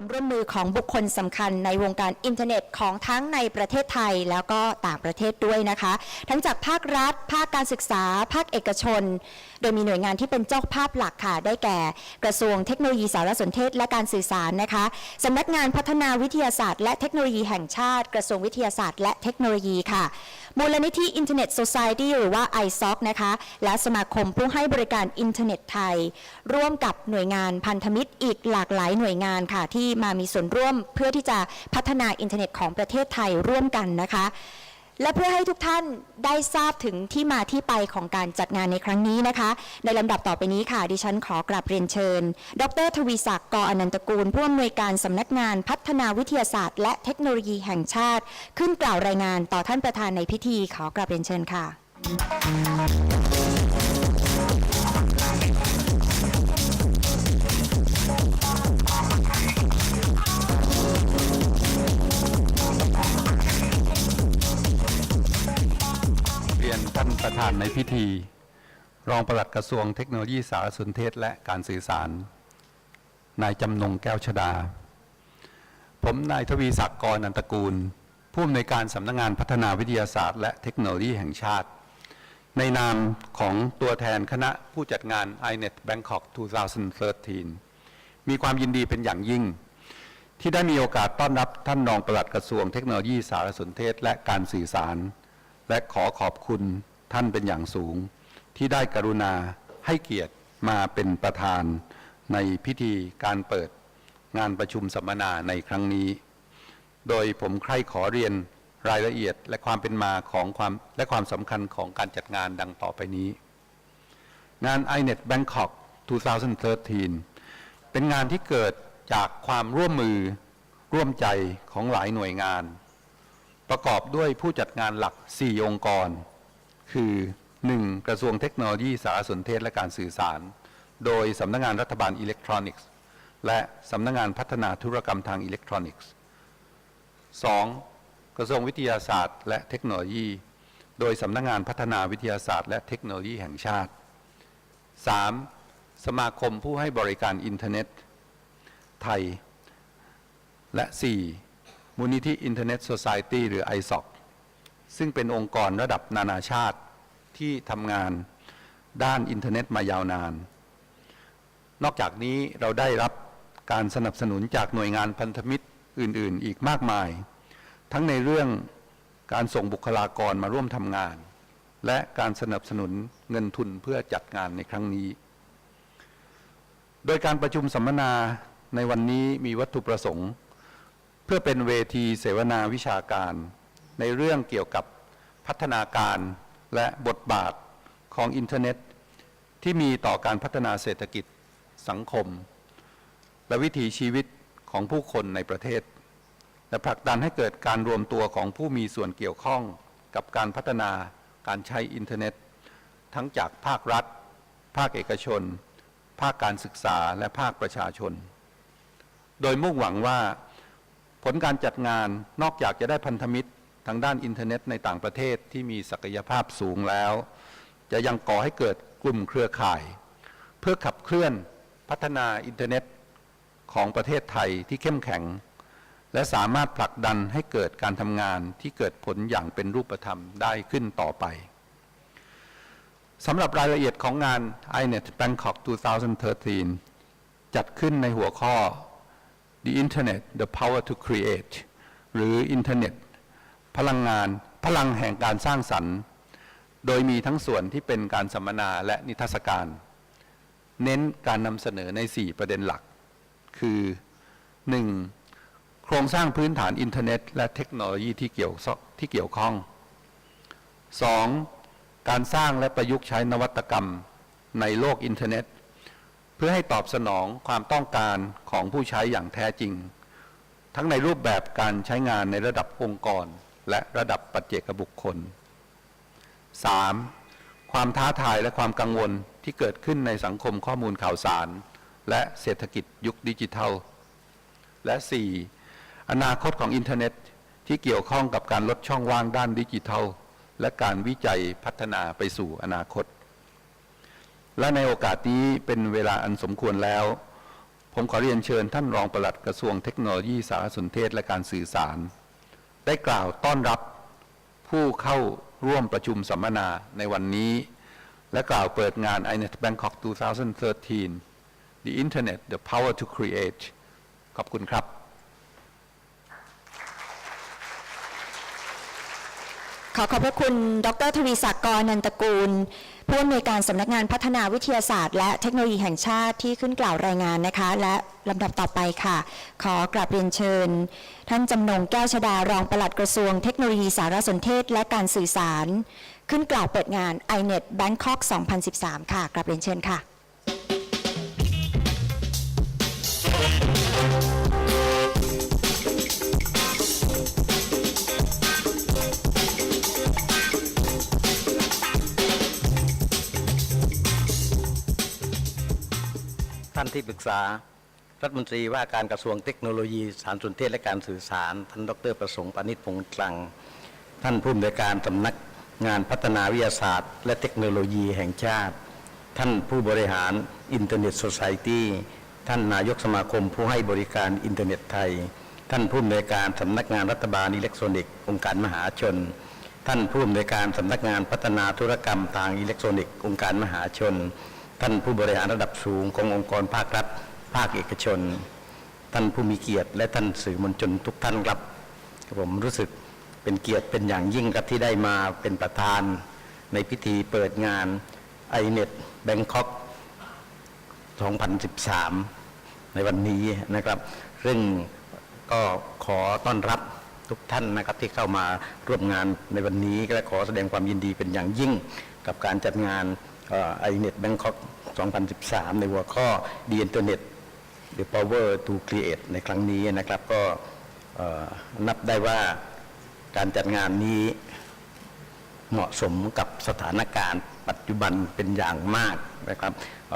ความร่วมมือของบุคคลสำคัญในวงการอินเทอร์เน็ตของทั้งในประเทศไทยแล้วก็ต่างประเทศด้วยนะคะ ทั้งจากภาครัฐ ภาคการศึกษา ภาคเอกชน โดยมีหน่วยงานที่เป็นเจ้าภาพหลักค่ะ ได้แก่ กระทรวงเทคโนโลยีสารสนเทศและการสื่อสารนะคะสำนักงานพัฒนาวิทยาศาสตร์ และเทคโนโลยีแห่งชาติ กระทรวงวิทยาศาสตร์ และเทคโนโลยีค่ะ มูลนิธิอินเทอร์เน็ตโซซายตี้หรือว่า ISOC นะคะ และสมาคมผู้ให้บริการอินเทอร์เน็ตไทย ร่วมกับหน่วยงานพันธมิตรอีกหลากหลายหน่วยงานค่ะ ที่มามีส่วนร่วมเพื่อที่จะพัฒนาอินเทอร์เน็ตของประเทศไทยร่วมกันนะคะ และเพื่อให้ทุกท่านได้ทราบถึงที่มาที่ไปของการจัดงานในครั้งนี้นะคะ ในลำดับต่อไปนี้ค่ะ ดิฉันขอกราบเรียนเชิญ ดร ทวีศักดิ์กออนันตกูล ผู้อำนวยการสำนักงานพัฒนาวิทยาศาสตร์ และเทคโนโลยีแห่งชาติ ขึ้นกล่าวรายงานต่อท่านประธานในพิธีขอกราบเรียนเชิญค่ะ ท่านประธานในพิธี รองปลัดกระทรวงเทคโนโลยีสารสนเทศและการสื่อสาร นายจำนงแก้วชดา ผมนายทวีศักดิ์กรนันตกูล ผู้อำนวยการสำนักงานพัฒนาวิทยาศาสตร์ และเทคโนโลยีแห่งชาติ ในนามของตัวแทนคณะผู้จัดงาน iNet Bangkok 2013 มีความยินดีเป็นอย่างยิ่งที่ได้มีโอกาสต้อนรับท่านรองปลัดกระทรวงเทคโนโลยีสารสนเทศและการสื่อสาร และขอขอบคุณท่านเป็นอย่างสูง ที่ได้กรุณาให้เกียรติมาเป็นประธานในพิธีการเปิดงานประชุมสัมมนาในครั้งนี้ โดยผมใคร่ขอเรียนรายละเอียดและความเป็นมาของความและความสำคัญของการจัดงานดังต่อไปนี้ งาน iNet Bangkok 2013 เป็นงานที่เกิดจากความร่วมมือร่วมใจของหลายหน่วยงาน ประกอบด้วยผู้จัดงานหลัก 4 องค์กร คือ 1. กระทรวงเทคโนโลยีสารสนเทศและการสื่อสาร โดยสำนักงานรัฐบาลอิเล็กทรอนิกส์ และสำนักงานพัฒนาธุรกรรมทางอิเล็กทรอนิกส์ 2. กระทรวงวิทยาศาสตร์ และเทคโนโลยี โดยสำนักงานพัฒนาวิทยาศาสตร์ และเทคโนโลยีแห่งชาติ 3. สมาคมผู้ให้บริการอินเทอร์เน็ต ไทย และ 4. มูลนิธิอินเทอร์เน็ตโซซ i ตี้หรือ ISOC ซึ่งเป็นองค์กรระดับนานาชาติที่ทำงานด้านอินเทอร์เน็ตมายาวนาน นอกจากนี้เราได้รับการสนับสนุนจากหน่วยงานพันธมิตรอื่น ๆ อีกมากมาย ทั้งในเรื่องการส่งบุคลากรมาร่วมทำงาน และการสนับสนุนเงินทุนเพื่อจัดงานในครั้งนี้ โดยการประชุมสัมมนาในวันนี้มีวัตถุประสงค์ เพื่อเป็นเวทีเสวนาวิชาการ ในเรื่องเกี่ยวกับพัฒนาการและบทบาทของอินเทอร์เน็ต ที่มีต่อการพัฒนาเศรษฐกิจสังคม และวิถีชีวิตของผู้คนในประเทศ และผลักดันให้เกิดการรวมตัวของผู้มีส่วนเกี่ยวข้องกับการพัฒนาการใช้อินเทอร์เน็ต ทั้งจากภาครัฐ ภาคเอกชน ภาคการศึกษาและภาคประชาชน โดยมุ่งหวังว่า ผลการจัดงานนอกจากจะได้พันธมิตรทางด้านอินเทอร์เน็ตในต่างประเทศที่มีศักยภาพสูงแล้ว จะยังก่อให้เกิดกลุ่มเครือข่าย เพื่อขับเคลื่อนพัฒนาอินเทอร์เน็ตของประเทศไทยที่เข้มแข็ง และสามารถผลักดันให้เกิดการทำงานที่เกิดผลอย่างเป็นรูปธรรมได้ขึ้นต่อไปสำหรับรายละเอียดของงาน iNet Bangkok 2013 จัดขึ้นในหัวข้อ The Internet the Power to Create หรืออินเทอร์เน็ตพลังงานพลังแห่งการสร้างสรรค์ โดยมีทั้งส่วนที่เป็นการสัมมนาและนิทรรศการ เน้นการนำเสนอใน 4 ประเด็นหลัก คือ 1. โครงสร้างพื้นฐานอินเทอร์เน็ต และเทคโนโลยีที่เกี่ยวที่เกี่ยวข้อง 2. การสร้างและประยุกต์ใช้นวัตกรรมในโลกอินเทอร์เน็ต เพื่อให้ตอบสนองความต้องการของผู้ใช้อย่างแท้จริง ทั้งในรูปแบบการใช้งานในระดับองค์กร และระดับปัจเจกบุคคล 3. ความท้าทายและความกังวลที่เกิดขึ้นในสังคมข้อมูลข่าวสาร และเศรษฐกิจยุคดิจิทัล และ 4. อนาคตของอินเทอร์เน็ตที่เกี่ยวข้องกับการลดช่องว่างด้านดิจิทัล และการวิจัยพัฒนาไปสู่อนาคต และในโอกาสนี้เป็นเวลาอันสมควรแล้ว ผมขอเรียนเชิญท่านรองปลัดกระทรวงเทคโนโลยีสารสนเทศและการสื่อสาร ได้กล่าวต้อนรับผู้เข้าร่วมประชุมสัมมนาในวันนี้ และกล่าวเปิดงาน iNet Bangkok 2013 The Internet the Power to Create ขอบคุณครับ ขอขอบพระคุณ ดรทวีศักดิ์กรนันตกูล ผู้อำนวยการสำนักงานพัฒนาวิทยาศาสตร์ และเทคโนโลยีแห่งชาติที่ขึ้นกล่าวรายงานนะคะ และลำดับต่อไปค่ะ ขอกราบเรียนเชิญ ท่านจำนงแก้วชดารองปลัดกระทรวงเทคโนโลยีสารสนเทศและการสื่อสาร ขึ้นกล่าวเปิดงาน iNet Bangkok 2013 ค่ะกราบเรียนเชิญค่ะ ท่านที่ปรึกษารัฐมนตรีว่าการกระทรวงเทคโนโลยีสารสนเทศและการสื่อสาร ท่านดรประสงค์ปานิชพงษ์กลัง ท่านผู้อำนวยการสำนักงานพัฒนาวิทยาศาสตร์ และเทคโนโลยีแห่งชาติ ท่านผู้บริหารอินเทอร์เน็ตโซซ i ตี้ท่านนายกสมาคมผู้ให้บริการอินเทอร์เน็ตไทย ท่านผู้อำนวยการสำนักงานรัฐบาลอิเล็กทรอนิกส์องค์การมหาชน ท่านผู้อำนวยการสำนักงานพัฒนาธุรกรรมทางอิเล็กทรอนิกส์องค์การมหาชน ท่านผู้บริหารระดับสูงขององค์กรภาครัฐ ภาคเอกชน ท่านผู้มีเกียรติ และท่านสื่อมวลชนทุกท่านครับผมรู้สึกเป็นเกียรติเป็นอย่างยิ่งครับที่ได้มาเป็นประธานในพิธีเปิดงาน iNet Bangkok 2013 ในวันนี้นะครับซึ่งก็ขอต้อนรับทุกท่านนะครับที่เข้ามาร่วมงานในวันนี้และขอแสดงความยินดีเป็นอย่างยิ่งกับการจัดงาน ไอเน็ตแบงคอก2013 ในหัวข้อ The Internet The Power to Create ในครั้งนี้นะครับก็นับได้ว่าการจัดงานนี้เหมาะสมกับสถานการณ์ปัจจุบันเป็นอย่างมากนะครับเ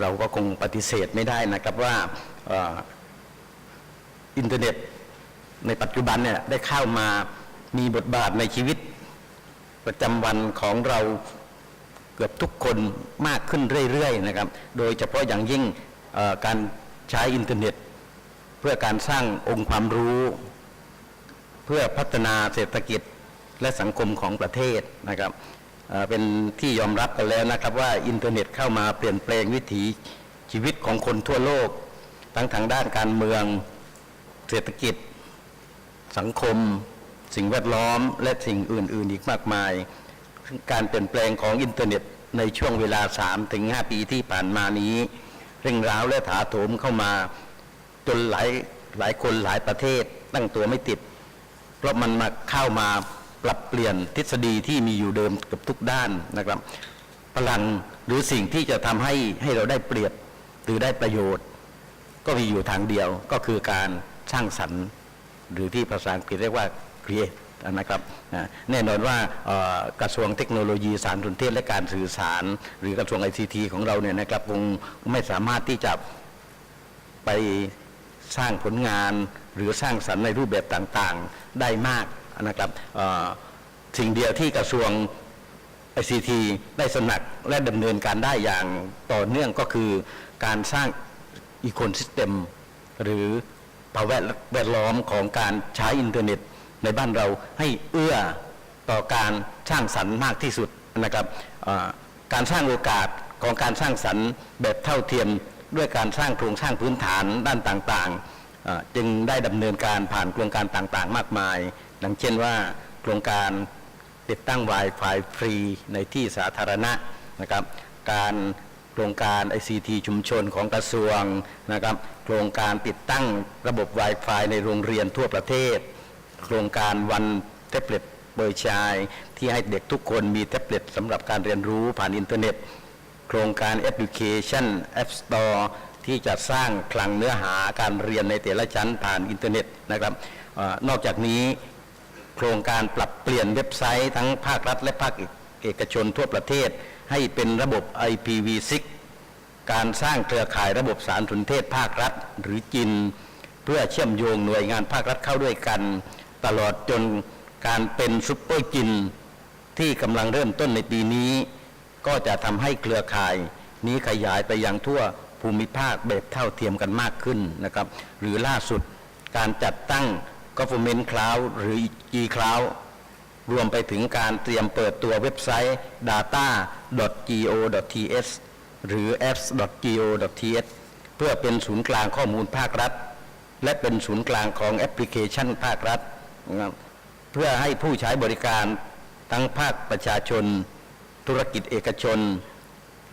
เราก็คงปฏิเสธไม่ได้นะครับว่าอินเทอร์เน็ตในปัจจุบันเนี่ยได้เข้ามามีบทบาทในชีวิตประจำวันของเรา กือบทุกคนมากขึ้นเรื่อยๆนะครับ โดยเฉพาะอย่างยิ่งการใช้อินเทอร์เน็ต เพื่อการสร้างองค์ความรู้ เพื่อพัฒนาเศรษฐกิจและสังคมของประเทศนะครับเเป็นที่ยอมรับกันแล้วนะครับว่าอินเทอร์เน็ตเข้ามาเปลี่ยนแปลงวิถีชีวิตของคนทั่วโลก ทั้งทางด้านการเมืองเศรษฐกิจ สังคม สิ่งแวดล้อมและสิ่งอื่น ๆ อีกมากมาย การเปลี่ยนแปลงของอินเทอร์เน็ต ในช่วงเวลา3-5ปีที่ผ่านมานี้ เร่งร้าวและถาโถมเข้ามา จนหลายหลายคนหลายประเทศตั้งตัวไม่ติด เพราะมันมาเข้ามาปรับเปลี่ยนทฤษฎีที่มีอยู่เดิมกับทุกด้านนะครับ พลังหรือสิ่งที่จะทำให้ให้เราได้เปรียบหรือได้ประโยชน์ ก็มีอยู่ทางเดียวก็คือการสร้างสรรค์ หรือที่ภาษาอังกฤษเรียกว่า create นะครับแน่นอนว่ากระทรวงเทคโนโลยีสารสนเทศและการสื่อสาร หรือกระทรวง ICT ของเราเนี่ยนะครับคงไม่สามารถที่จะไปสร้างผลงานหรือสร้างสรรค์ในรูปแบบต่างๆได้มากนะครับสิ่งเดียวที่กระทรวง ICT ได้สนักและดำเนินการได้อย่างต่อเนื่องก็คือการสร้างอีโค y ิสเต็มหรือภาวะแวดล้อมของการใช้อินเทอร์เน็ต ในบ้านเราให้เอื้อต่อการสร้างสรรค์มากที่สุดนะครับการสร้างโอกาสของการสร้างสรรค์แบบเท่าเทียมด้วยการสร้างโครงสร้างพื้นฐานด้านต่างๆ จึงได้ดำเนินการผ่านโครงการต่างๆ มากมาย ดังเช่นว่าโครงการติดตั้ง Wi-Fi ฟรีในที่สาธารณะนะครับการโครงการ ICT ชุมชนของกระทรวงนะครับโครงการติดตั้งระบบ Wi-Fi ในโรงเรียนทั่วประเทศ โครงการวันแท็บเล็ตเบอร์ชาย ที่ให้เด็กทุกคนมีแท็บเล็ตสำหรับการเรียนรู้ผ่านอินเทอร์เน็ต โครงการ Education App Store ที่จะสร้างคลังเนื้อหาการเรียนในแต่ละชั้นผ่านอินเทอร์เน็ตนะครับอนอกจากนี้โครงการปรับเปลี่ยนเว็บไซต์ทั้งภาครัฐและภาคเอกชนทั่วประเทศ ให้เป็นระบบ IPv6 การสร้างเครือข่ายระบบสารสนเทศภาครัฐหรือจิน เพื่อเชื่อมโยงหน่วยงานภาครัฐเข้าด้วยกัน ตลอดจนการเป็นซุปเปอร์จินที่กำลังเริ่มต้นในปีนี้ ก็จะทำให้เครือข่ายนี้ขยายไปยังทั่วภูมิภาคแบบเท่าเทียมกันมากขึ้นนะครับ หรือล่าสุดการจัดตั้ง Government Cloud หรือ G-Cloud รวมไปถึงการเตรียมเปิดตัวเว็บไซต์ data.go.th หรือ apps.go.th เพื่อเป็นศูนย์กลางข้อมูลภาครัฐ และเป็นศูนย์กลางของแอปพลิเคชันภาครัฐ เพื่อให้ผู้ใช้บริการทั้งภาคประชาชน ธุรกิจเอกชน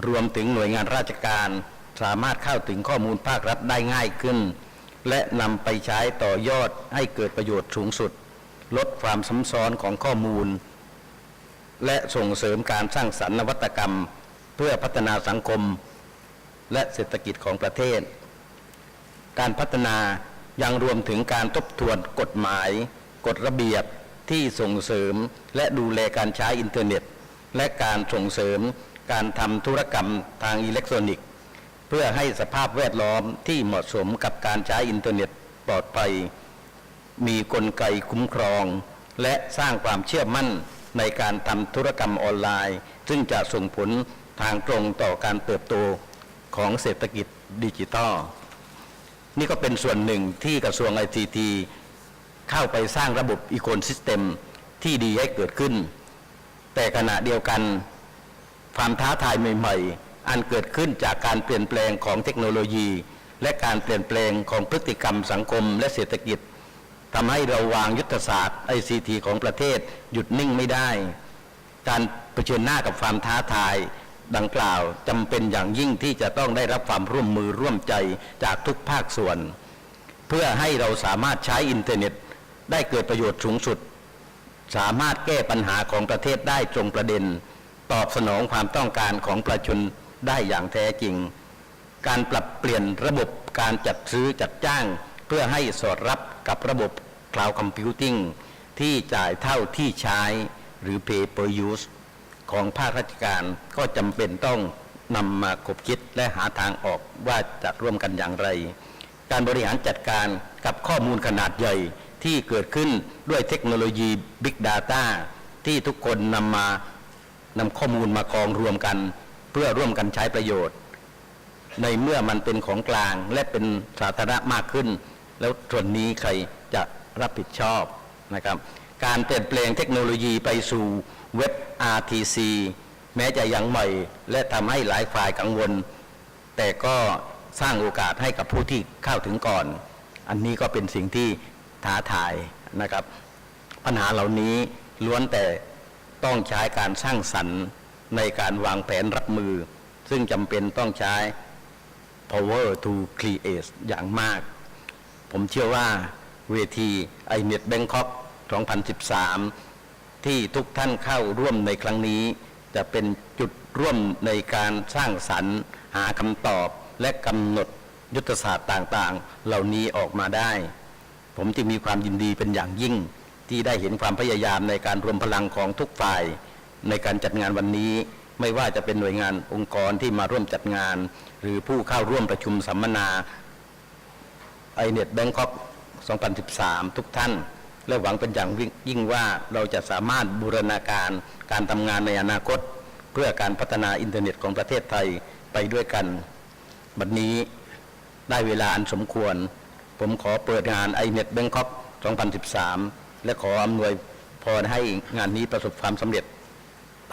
รวมถึงหน่วยงานราชการ สามารถเข้าถึงข้อมูลภาครัฐได้ง่ายขึ้น และนำไปใช้ต่อยอดให้เกิดประโยชน์สูงสุด ลดความซ้ำซ้อนของข้อมูล และส่งเสริมการสร้างสรรค์นวัตกรรม เพื่อพัฒนาสังคม และเศรษฐกิจของประเทศ การพัฒนายังรวมถึงการทบทวนกฎหมาย กฎระเบียบที่ส่งเสริมและดูแลการใช้อินเทอร์เน็ต และการส่งเสริมการทำธุรกรรมทางอิเล็กทรอนิกส์ เพื่อให้สภาพแวดล้อมที่เหมาะสมกับการใช้อินเทอร์เน็ตปลอดภัย มีกลไกคุ้มครอง และสร้างความเชื่อมั่นในการทำธุรกรรมออนไลน์ ซึ่งจะส่งผลทางตรงต่อการเติบโตของเศรษฐกิจดิจิทัล นี่ก็เป็นส่วนหนึ่งที่กระทรวงไอทีที เข้าไปสร้างระบบอีโค y ซิสเต็มที่ดีให้เกิดขึ้น แต่ขณะเดียวกันความท้าทายใหม่ ๆ อันเกิดขึ้นจากการเปลี่ยนแปลงของเทคโนโลยี และการเปลี่ยนแปลงของพฤติกรรมสังคมและเศรษฐกิจทำให้เราวางยุทธศาสตร์ ICT ของประเทศหยุดนิ่งไม่ได้ การเผชิญหน้ากับความท้าทายดังกล่าวจำเป็นอย่างยิ่งที่จะต้องได้รับความร่วมมือร่วมใจจากทุกภาคส่วน เพื่อให้เราสามารถใช้อินเทอร์เน็ต ได้เกิดประโยชน์สูงสุด สามารถแก้ปัญหาของประเทศได้ตรงประเด็น ตอบสนองความต้องการของประชาชนได้อย่างแท้จริง การปรับเปลี่ยนระบบการจัดซื้อจัดจ้าง เพื่อให้สอดรับกับระบบ Cloud Computing ที่จ่ายเท่าที่ใช้หรือ Pay per use ของภาคราชการก็จำเป็นต้องนำมาคบคิดและหาทางออกว่าจะร่วมกันอย่างไร การบริหารจัดการกับข้อมูลขนาดใหญ่ ที่เกิดขึ้นด้วยเทคโนโลยี Big Data ที่ทุกคนนำมานำข้อมูลมากองรวมกัน เพื่อร่วมกันใช้ประโยชน์ ในเมื่อมันเป็นของกลางและเป็นสาธารณะมากขึ้น แล้วส่วนนี้ใครจะรับผิดชอบนะครับการเปลี่ยนแปลงเทคโนโลยีไปสู่เว็บ RTC แม้จะยังใหม่และทำให้หลายฝ่ายกังวล แต่ก็สร้างโอกาสให้กับผู้ที่เข้าถึงก่อน อันนี้ก็เป็นสิ่งที่ ท้าทายนะครับ ปัญหาเหล่านี้ล้วนแต่ต้องใช้การสร้างสรรค์ในการวางแผนรับมือ ซึ่งจำเป็นต้องใช้ power to create อย่างมาก ผมเชื่อว่าเวที iNet Bangkok 2013 ที่ทุกท่านเข้าร่วมในครั้งนี้ จะเป็นจุดร่วมในการสร้างสรรค์ หาคำตอบและกำหนดยุทธศาสตร์ต่างๆ เหล่านี้ออกมาได้ ผมจึงมีความยินดีเป็นอย่างยิ่ง ที่ได้เห็นความพยายามในการรวมพลังของทุกฝ่าย ในการจัดงานวันนี้ ไม่ว่าจะเป็นหน่วยงานองค์กรที่มาร่วมจัดงาน หรือผู้เข้าร่วมประชุมสัมมนาไอเน็ตแบงคอก2013 ทุกท่าน และหวังเป็นอย่างยิ่งว่าเราจะสามารถบูรณาการการทำงานในอนาคต เพื่อการพัฒนาอินเทอร์เน็ตของประเทศไทยไปด้วยกัน บัดนนี้ได้เวลาอันสมควร ผมขอเปิดงานไอเน็ตเบงคอก2013 และขออำนวยพรให้งานนี้ประสบความสำเร็จ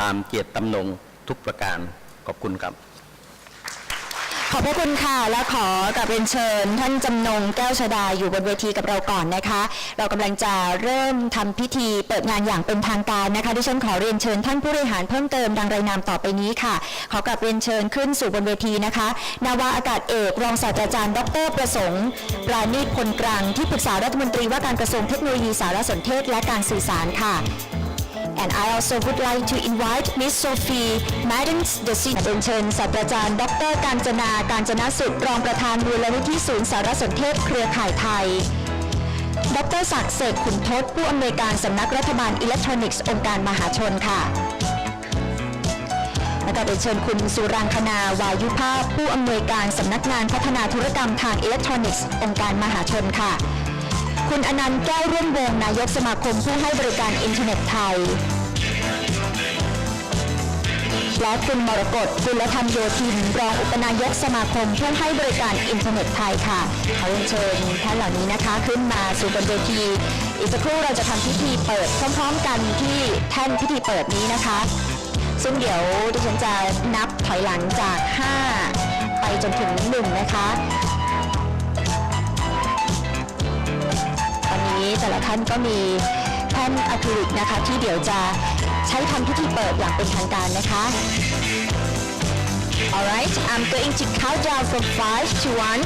ตามเจตจำนงทุกประการ ขอบคุณครับ ขอบพระคุณค่ะและขอกลับเรียนเชิญ ท่านจำนงแก้วชดาอยู่บนเวทีกับเราก่อนนะคะ เรากำลังจะเริ่มทำพิธีเปิดงานอย่างเป็นทางการนะคะดิฉันขอเรียนเชิญท่านผู้บริหารเพิ่มเติมดังรายนามต่อไปนี้ค่ะ ขอกลับเรียนเชิญขึ้นสู่บนเวทีนะคะนาวาอากาศเอกรองศาสตราจารย์ ดรประสงค์ปราณีตพลกลางที่ปรึกษารัฐมนตรีว่าการกระทรวงเทคโนโลยีสารสนเทศและการสื่อสารค่ะ And I also would like to invite Miss Sophie Madden the C เป็นเชิญศาสตราจารย์ดรการจนา การจนาสุดรองประธานมูลนิธิศูนย์สารสนเทศเครือข่ายไทยดรศักดิ์เสกขุนทศผู้อำนวยการสำนักรัฐบาลอิเล็กทรอนิกส์องค์การมหาชนค่ะและก็เป็นเชิญคุณสุรังคณาวายุภาพผู้อำนวยการสำนักงานพัฒนาธุรกรรมทางอิเล็กทรอนิกส์องค์การมหาชนค่ะ คุณอนันต์แก้วร่วมวงนายกสมาคมผู้ให้บริการอินเทอร์เน็ตไทย และคุณมรกตกุลธรรมโยธินรองอุปนายกสมาคมผู้ให้บริการอินเทอร์เน็ตไทยค่ะขอเรียนเชิญท่านเหล่านี้นะคะ ขึ้นมาสู่บนเวทีอีกสักครู่เราจะทำพิธีเปิดพร้อมๆ กันที่แท่นพิธีเปิดนี้นะคะ ซึ่งเดี๋ยวดิฉันจะนับถอยหลังจาก 5 ไปจนถึง 1 นะคะ นี้แต่ละท่านก็มีแท่นอะคริลิกนะคะ ที่เดี๋ยวจะใช้ทำพิธีเปิดอย่างเป็นทางการนะคะ Alright I'm going to count down from 5 to 1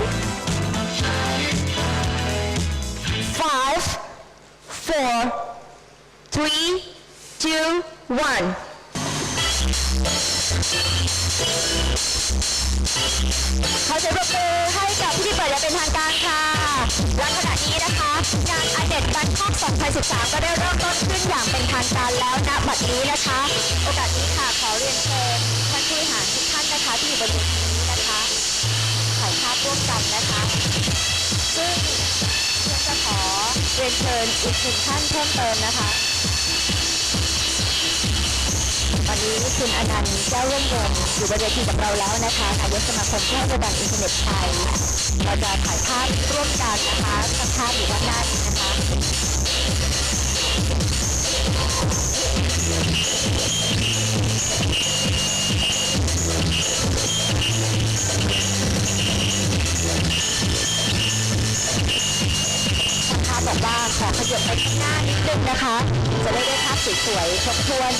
5 4 3 2 1 ขอเสียงปรบมือให้กับพิธีเปิดอย่างเป็นทางการค่ะและขณะนี้นะคะงานอเด็ดบันคอก2013 ก็ได้เริ่มต้นขึ้นอย่างเป็นทางการแล้วณบัดนี้นะคะ โอกาสนี้ค่ะขอเรียนเชิญท่านผู้บริหารทุกท่านนะคะที่อยู่บนเวทีนี้นะคะถ่ายภาพร่วมกันนะคะ ซึ่งเพื่อนจะขอเรียนเชิญอีกหนึ่งท่านเพิ่มเติมนะคะ นี้คุณอนันต์แก้วเรื่องเงินอยู่บนเวทีกับเราแล้วนะคะนายกสมาคมผู้ให้บริการอินเทอร์เน็ตไทยเราจะถ่ายภาพร่วมกันนะคะทั้งภาพอยู่ด้านหน้านี้นะคะบอกว่าขอขยับไปข้างหน้านิดนึงนะคะ จะได้ได้ภาพสวยๆครบถ้วน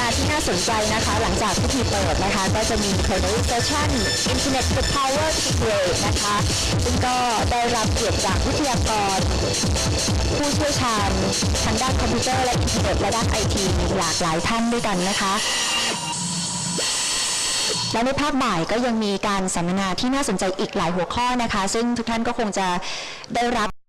นาที่น่าสนใจนะคะ หลังจากพิธีเปิดนะคะ ก็จะมี plenary session Internet the Power to Create นะคะ ซึ่งก็ได้รับเกียรติจากวิทยากร ผู้เชี่ยวชาญทางด้านคอมพิวเตอร์และอินเทอร์เน็ตและด้านไอทีหลากหลายท่านด้วยกันนะคะและในภาคบ่ายก็ยังมีการสัมมนาที่น่าสนใจอีกหลายหัวข้อนะคะ ซึ่งทุกท่านก็คงจะได้รับ